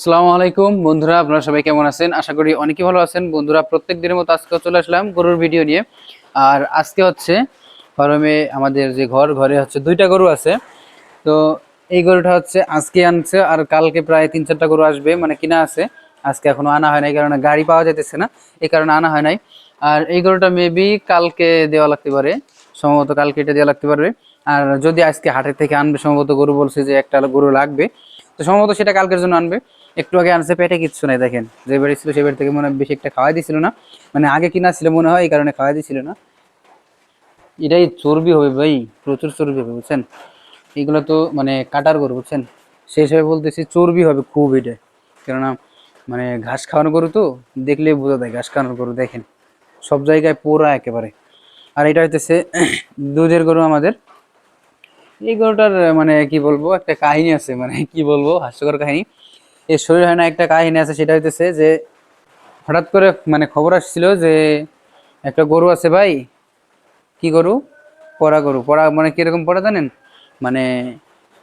আসসালামু আলাইকুম। বন্ধুরা, আপনারা সবাই কেমন আছেন? আশা করি অনেকেই ভালো আছেন। বন্ধুরা, প্রত্যেক দিনের মতো আজকে চলে আসলাম গরুর ভিডিও নিয়ে। আর আজকে হচ্ছে ফার্মে আমাদের যে ঘর, ঘরে হচ্ছে দুইটা গরু আছে। তো এই গরুটা হচ্ছে আজকে আনছে আর কালকে প্রায় তিন চারটা গরু আসবে মানে কিনা আছে। আজকে এখনও আনা হয় নাই, কারণে গাড়ি পাওয়া যেতেছে না এই কারণে আনা হয় নাই। আর এই গরুটা মেবি কালকে দেওয়া লাগতে পারে, সম্ভবত কালকে এটা দেওয়া লাগতে পারবে আর যদি আজকে হাটের থেকে আনবে, সম্ভবত গরু বলছে যে একটা গরু লাগবে। তো সম্ভবত সেটা কালকের জন্য আনবে। একটু আগে আনছে, পেটে কিচ্ছু নাই, দেখেন। যে বাড়ি ছিল সে থেকে মনে বেশি একটা খাওয়াই দিছিল না। মানে আগে কিনা ছিল মনে হয়, এই কারণে খাওয়াই দিছিল না। এটাই চর্বি হবে ভাই, প্রচুর চর্বি হবে, বুঝছেন? এগুলো তো মানে কাটার গরু, বুঝছেন? সেই হিসাবে বলতেছি চর্বি হবে খুব এটা। কেননা মানে ঘাস খাওয়ানো গরু তো, দেখলেই বোঝা যায় ঘাস খাওয়ানোর গরু, দেখেন। সব জায়গায় পোড়া একেবারে। আর এটা হইতেছে দুধের গরু আমাদের। এই গরুটার মানে কি বলব, একটা কাহিনী আছে মানে কি বলব, হাস্যকর কাহিনী। এই শরীর হয় না, একটা কাহিনী আছে, সেটা হইতেছে যে, হঠাৎ করে মানে খবর আসছিল যে, একটা গরু আছে ভাই। কি গরু? পড়া গরু। পড়া মানে কীরকম পড়া জানেন? মানে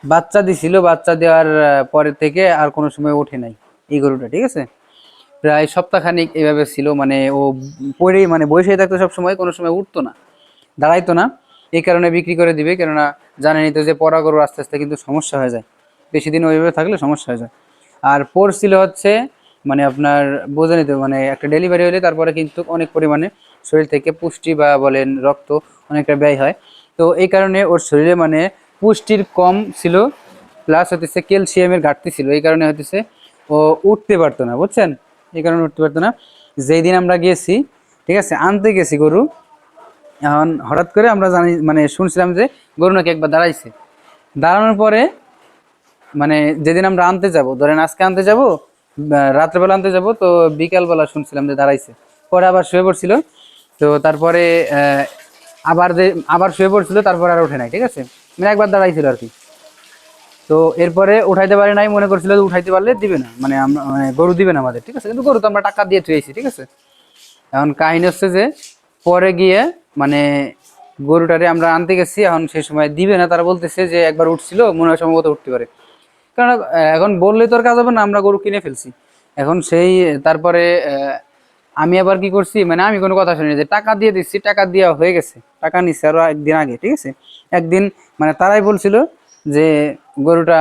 বাচ্চা দিছিল, বাচ্চা দেওয়ার পরে থেকে আর কোনো সময় ওঠে নাই এই গরুটা, ঠিক আছে? প্রায় সপ্তাহখানিক এভাবে ছিল মানে ও পড়েই মানে বসেই থাকতো সব সময় কোনো সময় উঠতো না, দাঁড়াইতো না। এই কারণে বিক্রি করে দিবে, কেননা জানেনই তো যে পরা গরু আস্তে আস্তে কিন্তু সমস্যা হয়ে যায়। বেশি দিন ওইভাবে থাকলে সমস্যা হয়ে যায়। আর পড়ছিল হচ্ছে মানে আপনার বোঝেনি তো মানে একটা ডেলিভারি হলে তারপরে কিন্তু অনেক পরিমাণে শরীর থেকে পুষ্টি বা বলেন রক্ত অনেকটা ব্যয় হয়। তো এই কারণে ওর শরীরে মানে পুষ্টির কম ছিল প্লাস হতেছে ক্যালসিয়ামের ঘাটতি ছিল। এই কারণে হতেছে ও উঠতে পারতো না, বুঝছেন? এই কারণে উঠতে পারতো না। যেই দিন আমরা গেছি, ঠিক আছে, আনতে গেছি গরু এখন হঠাৎ করে আমরা জানি মানে শুনছিলাম যে গরু নাকি একবার দাঁড়াইছে। দাঁড়ানোর পরে মানে যেদিন আমরা আনতে যাব, ধরেন আজকে আনতে যাব রাত্রেবেলা আনতে যাব, তো বিকালবেলা শুনছিলাম যে দাঁড়াইছে। পরে আবার শুয়ে পড়ছিল, তো তারপরে আবার যে, আবার শুয়ে পড়ছিল, তারপরে আর ওঠে নাই, ঠিক আছে? মানে একবার দাঁড়াইছিল আর কি। তো এরপরে উঠাইতে পারে নাই, মনে করছিল যে উঠাইতে পারলে দিবে না মানে আমরা মানে গরু দিবে না আমাদের, ঠিক আছে? কিন্তু গরু তো আমরা টাকা দিয়ে থুয়েছি ঠিক আছে? এখন কাহিনী হচ্ছে যে, পরে গিয়ে মানে গরুটারে আমরা আনতে গেছি, এখন সেই সময় দিবে না, তারা বলতেছে যে একবার উঠছিল, মনে হয় সম্ভবত উঠতে পারে। কারণ এখন বললে তো আর কাজ হবে না, আমরা গরু কিনে ফেলছি। এখন সেই, তারপরে আমি আবার কি করছি মানে আমি কোনো কথা শুনি যে টাকা দিয়ে দিচ্ছি, টাকা দেওয়া হয়ে গেছে, টাকা নিচ্ছে আরও একদিন আগে, ঠিক আছে? একদিন মানে তারাই বলছিল যে গরুটা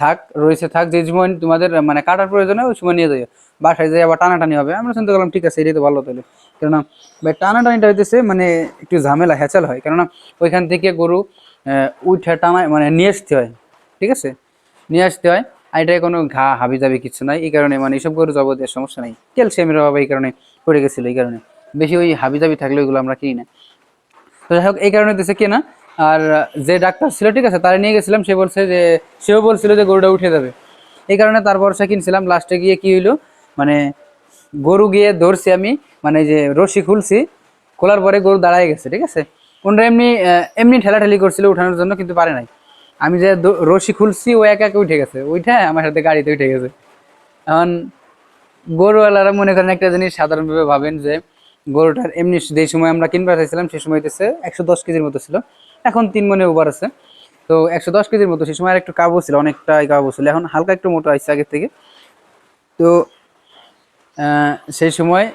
থাক, রয়েছে থাক, যে সময় তোমাদের মানে কাটার প্রয়োজন হয়, ওই সময় নিয়ে যাই বাসায় যাই আবার টানাটানি হবে। আমরা চিন্তা করলাম, ঠিক আছে, এটাই তো ভালো তাহলে। কেননা, ভাই, টানাটানিটা হইতেছে মানে একটু ঝামেলা হ্যাচাল হয়। কেননা, ওইখান থেকে গরু উঠে টানায় মানে নিয়ে আসতে হয়। ঠিক আছে? নিয়ে আসতে হয়। আর এটায় কোনো ঘা হাবি জাবি কিছু নাই। এই কারণে মানে এইসব গরু যাবতীয় সমস্যা নাই। ক্যালসিয়ামের অভাবে এই কারণে পড়ে গেছিল, এই কারণে। বেশি ওই হাবি জাবি থাকলে ওইগুলো আমরা কিনি না। তো যাই হোক, এই কারণে হচ্ছে কেনা আর যে ডাক্তার ছিল, ঠিক আছে, তারা নিয়ে গেছিলাম। সে বলছে যে, সেও বলছিল যে গরুটা উঠে যাবে। এই কারণে তারপর সে কিনছিলাম। লাস্টে গিয়ে কি হইল মানে গরু গিয়ে ধরছি আমি মানে যে রশি খুলছি, খোলার পরে গরু দাঁড়ায় গেছে, ঠিক আছে? কোনটা এমনি এমনি ঠেলাঠেলি করছিল উঠানোর জন্য, কিন্তু পারে নাই। আমি যে রশি খুলছি, ও একা উঠে গেছে। ওইটা আমার সাথে গাড়িতে উঠে গেছে। এখন গরুওয়ালারা মনে করেন একটা জিনিস সাধারণভাবে ভাবেন যে, গরুটার এমনি যে সময় আমরা কিনবার চাইছিলাম সেই সময় হইতেছে একশো দশ কেজির মতো ছিল। এখন তিন মনে ওভার আছে। তো একশো দশ কেজির মতো সেই সময় আর একটু কাবু ছিল, অনেকটাই কাবু ছিল। এখন হালকা একটু মোটা হয়েছে আগের থেকে। তো সেই সময়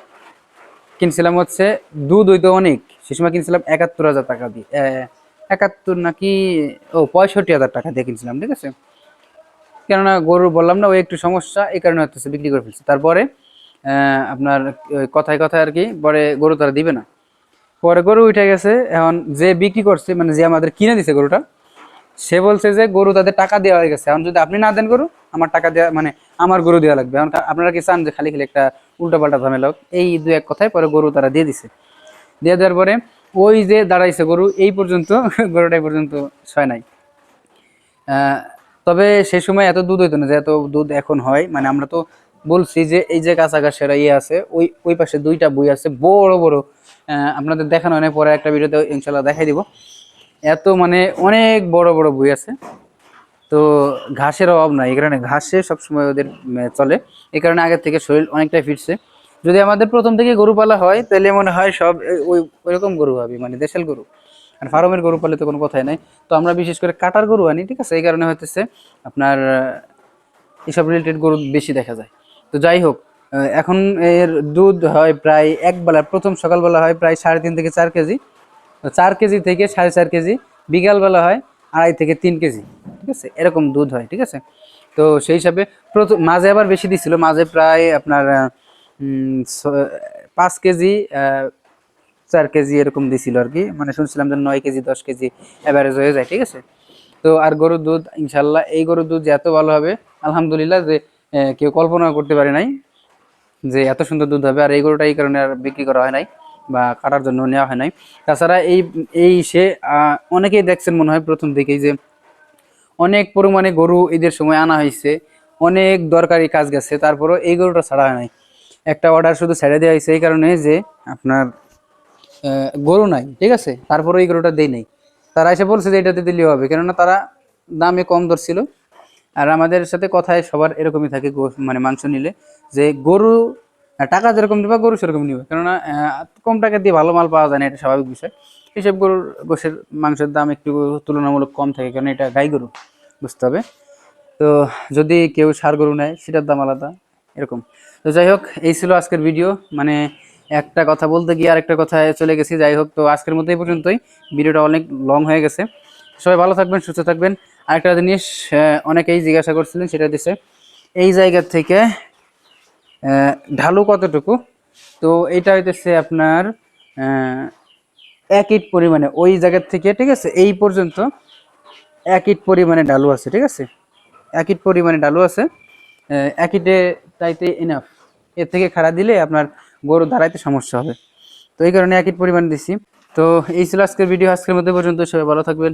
কিনছিলাম হচ্ছে দুধ হইতো অনেক। সেই সময় কিনছিলাম একাত্তর হাজার টাকা দিয়ে একাত্তর নাকি, ও, পঁয়ষট্টি হাজার টাকা দিয়ে কিনছিলাম, ঠিক আছে? কেননা গরু বললাম না ওই একটু সমস্যা, এই কারণে হচ্ছে বিক্রি করে ফেলছে। তারপরে আপনার কথায় কথায় আর কি, পরে গরু তারা দিবে না। পরে গরু উঠে গেছে, এখন যে বিক্রি করছে মানে যে আমাদের কিনে দিছে গরুটা সে বলছে যে গরু তাদের টাকা দেওয়া হয়ে গেছে। এখন যদি আপনি না দেন গরু, আমার টাকা দেওয়া মানে আমার গরু দেওয়া লাগবে। এখন আপনারা কি চান যে খালি খালি একটা উল্টাপাল্টা ঝামেলা হোক? এই দু এক কথায় পরে গরু তারা দিয়ে দিছে। দিয়ে দেওয়ার পরে ওই যে দাঁড়াইছে গরু, এই পর্যন্ত গরুটা এই পর্যন্ত ছয় নাই। তবে সেই সময় এত দুধ হইতো না, যে এত দুধ এখন হয়। মানে আমরা তো বলছি যে এই যে কাছাকাছিরা ইয়ে আছে, ওই ওই পাশে দুইটা বই আছে, বড় বড়। আপনাদের দেখানো হয় পরে একটা ভিডিওতে ইনশাল্লাহ দেখাই দিব। এত মানে অনেক বড় বড় বই আছে। তো ঘাসের অভাব নাই, এই কারণে ঘাসে সবসময় ওদের চলে। এই কারণে আগের থেকে শরীর অনেকটাই ফিরছে যদি আমাদের প্রথম থেকে গরু পালা হয় তাহলে মনে হয় সব ওই, ওইরকম গরু হবে মানে দেশাল গরু। আর ফার্মের গরু পালে তো কোনো কথাই নাই। তো আমরা বিশেষ করে কাটার গরু আনি, ঠিক আছে? এই কারণে হতেছে আপনার এসব রিলেটেড গরু বেশি দেখা যায়। তো যাই হোক এখন এর দুধ হয় প্রায় এক বেলা প্রথম সকালবেলা হয় প্রায় সাড়ে তিন থেকে চার কেজি। চার কেজি থেকে সাড়ে চার কেজি, বিকালবেলা হয় আড়াই থেকে তিন কেজি, ঠিক আছে? এরকম দুধ হয়, ঠিক আছে? তো সেই হিসাবে প্রথম মাঝে আবার বেশি দিছিল, মাঝে প্রায় আপনার পাঁচ কেজি চার কেজি এরকম দিছিল আর কি। মানে শুনছিলাম যে নয় কেজি, দশ কেজি অ্যাভারেজ হয়ে যায়, ঠিক আছে? তো আর গরুর দুধ ইনশাল্লাহ এই গরুর দুধ যে এত ভালো হবে, আলহামদুলিল্লাহ যে কেউ কল্পনা করতে পারে নাই যে এত সুন্দর দুধ হবে, আর এই গরুটা এই কারণে আর বিক্রি করা হয় নাই। বা কাটার জন্য নেওয়া হয় নাই। তাছাড়া এই এই সে অনেকেই দেখছেন মনে হয় প্রথম দিকেই যে অনেক পরিমাণে গরু ঈদের সময় আনা হয়েছে, অনেক দরকারি কাজ গেছে, তারপরও এই গরুটা ছাড়া হয় নাই। একটা অর্ডার শুধু ছেড়ে দেওয়া হয়েছে এই কারণে যে আপনার গরু নাই, ঠিক আছে? তারপরে এই গরুটা দেই নাই। তারা এসে বলছে যে এটাতে দিলেও হবে, কেননা তারা দামে কম দর ছিল আর আমাদের সাথে কথায় সবার এরকমই থাকে মানে মাংস নিলে যে গরু টাকা যেরকম দিবা গরু সেরকম নিবে। কেননা কম টাকা দিয়ে ভালো মাল পাওয়া যায় না, এটা স্বাভাবিক বিষয়। এইসব গরুর, গোশের মাংসের দাম একটু তুলনামূলক কম থাকে কারণ এটা গাই গরু, বুঝতে হবে। তো যদি কেউ সার গরু নেয়, সেটার দাম আলাদা, এরকম। তো যাই হোক, এই ছিল আজকের ভিডিও। মানে একটা কথা বলতে গিয়ে আরেকটা কথায় চলে গেছি, যাই হোক। তো আজকের মতো এই পর্যন্তই। ভিডিওটা অনেক লং হয়ে গেছে। সবাই ভালো থাকবেন, সুস্থ থাকবেন। আরেকটা জিনিস অনেকেই জিজ্ঞাসা করছিলেন, সেটা দিচ্ছে এই জায়গা থেকে ঢালু কতটুকু? তো এটা হইতেছে আপনার এক ইট পরিমাণে। ওই জায়গার থেকে, ঠিক আছে? এই পর্যন্ত এক ইট পরিমাণে ডালু আছে, ঠিক আছে? এক ইট পরিমাণে ডালু আছে। এক ইটে চাইতে এনাফ এর থেকে খাড়া দিলে আপনার গরু দাঁড়াইতে সমস্যা হবে। তো এই কারণে এক ইট পরিমাণ দিছি। তো এই ছিল আজকের ভিডিও। আজকের মধ্যে পর্যন্ত সবাই ভালো থাকবেন।